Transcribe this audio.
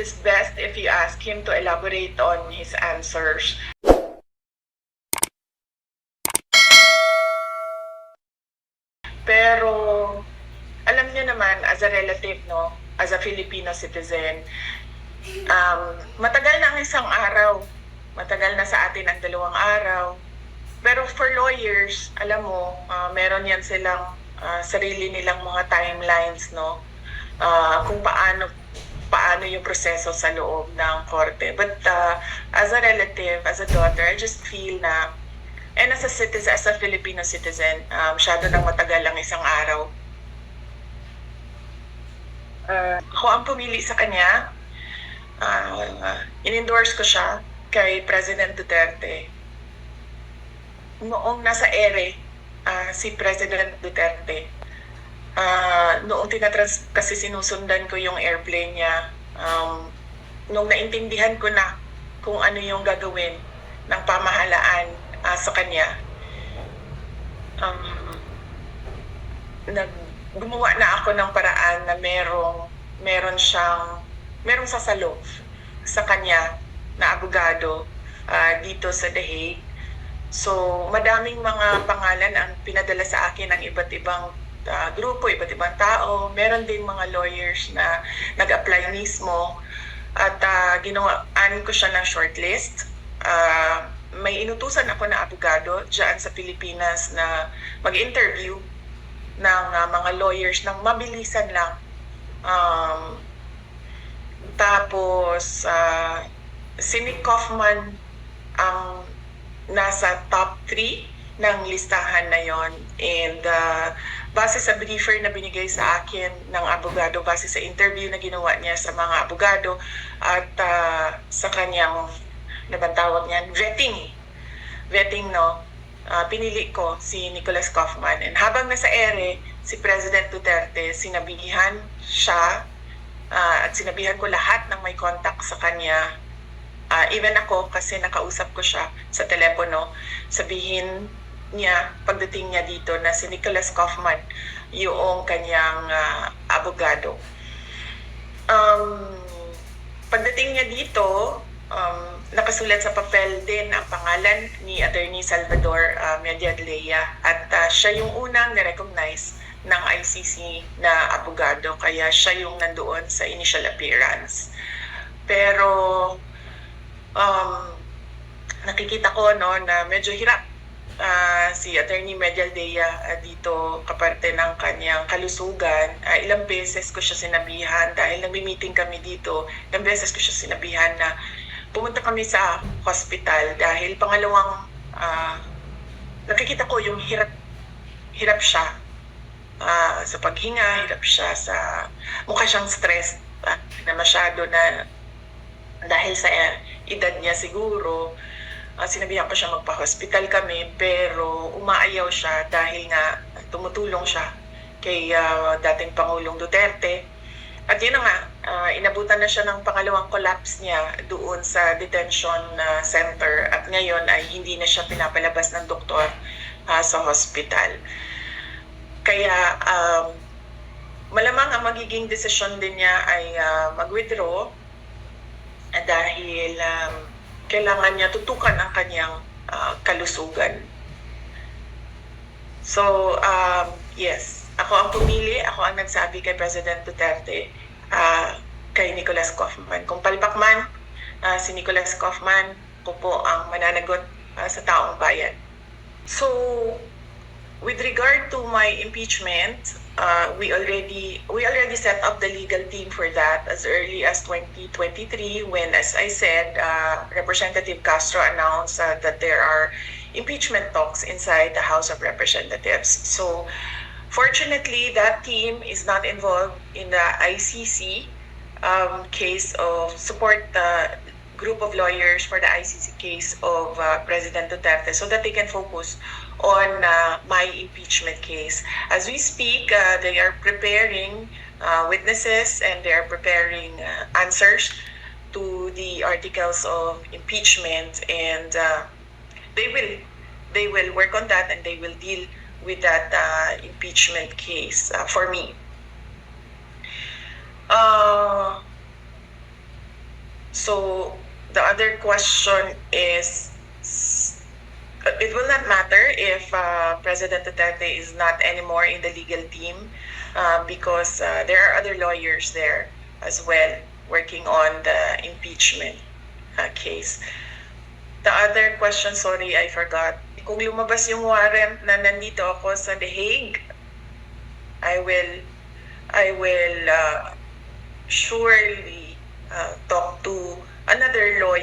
is best if you ask him to elaborate on his answers. Pero alam niyo naman as a relative no, as a Filipino citizen, um, matagal na ang isang araw. Matagal na sa atin ang dalawang araw. Pero for lawyers, alam mo, ah, meron yan silang ah, sarili nilang mga timelines, no? Ah, kung paano paano yung proseso sa loob ng korte. But uh, as a relative, as a daughter, I just feel na, and as a citizen, as a Filipino citizen, um, masyado nang matagal ang isang araw. Uh, ako ang pumili sa kanya. Uh, in-endorse ko siya kay President Duterte. Noong nasa ere, ah, si President Duterte, Ah, noong tinatrans kasi sinusundan ko yung airplane niya, um, nung naintindihan ko na kung ano yung gagawin ng pamahalaan ah, sa kanya, um, nag, gumawa na ako ng paraan na merong, meron siyang, merong sasalo sa kanya na abogado ah, dito sa The Hague. So, madaming mga pangalan ang pinadala sa akin ng iba't ibang ah, grupo, iba't ibang tao. Meron din mga lawyers na nag-apply mismo at uh, ginawaan ko siya ng shortlist. Ah, may inutusan ako na abogado dyan sa Pilipinas na mag-interview ng ah, mga lawyers ng mabilisan lang. Um, tapos, uh, si Nick Kaufman ang nasa top 3 ng listahan na yon and uh, base sa briefer na binigay sa akin ng abogado base sa interview na ginawa niya sa mga abogado at uh, sa kanyang ano bang tawag niyan? Vetting. Vetting no? Uh, pinili ko si Nicholas Kaufman. And habang nasa ere si President Duterte sinabihan siya uh, at sinabihan ko lahat ng may contact sa kanya. Ah, even ako kasi nakausap ko siya sa telepono, sabihin niya pagdating niya dito na si Nicholas Kaufman yung kanyang ah, abogado. Um, pagdating niya dito, um, nakasulat sa papel din ang pangalan ni Attorney Salvador uh, Mediadleya at ah, siya yung unang na-recognize ng ICC na abogado kaya siya yung nandoon sa initial appearance. Pero um, nakikita ko no na medyo hirap ah, si Attorney Medialdea uh, dito kaparte ng kanyang kalusugan. Ah, ilang beses ko siya sinabihan dahil nagmi-meeting kami dito. Ilang beses ko siya sinabihan na pumunta kami sa hospital dahil pangalawang ah, nakikita ko yung hirap hirap siya ah, sa paghinga, hirap siya sa mukha siyang stressed ah, na masyado na dahil sa edad niya siguro, uh, sinabihan ko siya magpa-hospital kami pero umaayaw siya dahil nga tumutulong siya kay ah, dating Pangulong Duterte. At yun nga, ah, inabutan na siya ng pangalawang collapse niya doon sa detention ah, center at ngayon ay hindi na siya pinapalabas ng doktor ah, sa hospital. Kaya um, malamang ang magiging desisyon din niya ay ah, mag-withdraw Ah, dahil um, kailangan niya tutukan ang kanyang ah, kalusugan. So, um, yes, ako ang pumili, ako ang nagsabi kay President Duterte, ah, kay Nicolas Kaufman. Kung palpak man, ah, si Nicolas Kaufman, ko po ang mananagot ah, sa taong bayan. So, with regard to my impeachment, uh, we already we already set up the legal team for that as early as 2023 when, as I said, uh, Representative Castro announced uh, that there are impeachment talks inside the House of Representatives. So, fortunately, that team is not involved in the ICC um, case of support the group of lawyers for the ICC case of uh, President Duterte so that they can focus on uh, my impeachment case. As we speak, uh, they are preparing uh, witnesses and they are preparing uh, answers to the articles of impeachment and uh, they will they will work on that and they will deal with that uh, impeachment case uh, for me. Uh, So the other question is it will not matter if uh, President Duterte is not anymore in the legal team uh, because uh, there are other lawyers there as well working on the impeachment uh, case. The other question, sorry, I forgot. Kung lumabas yung warrant na nandito ako sa The Hague, I will I will uh, surely uh, talk to another lawyer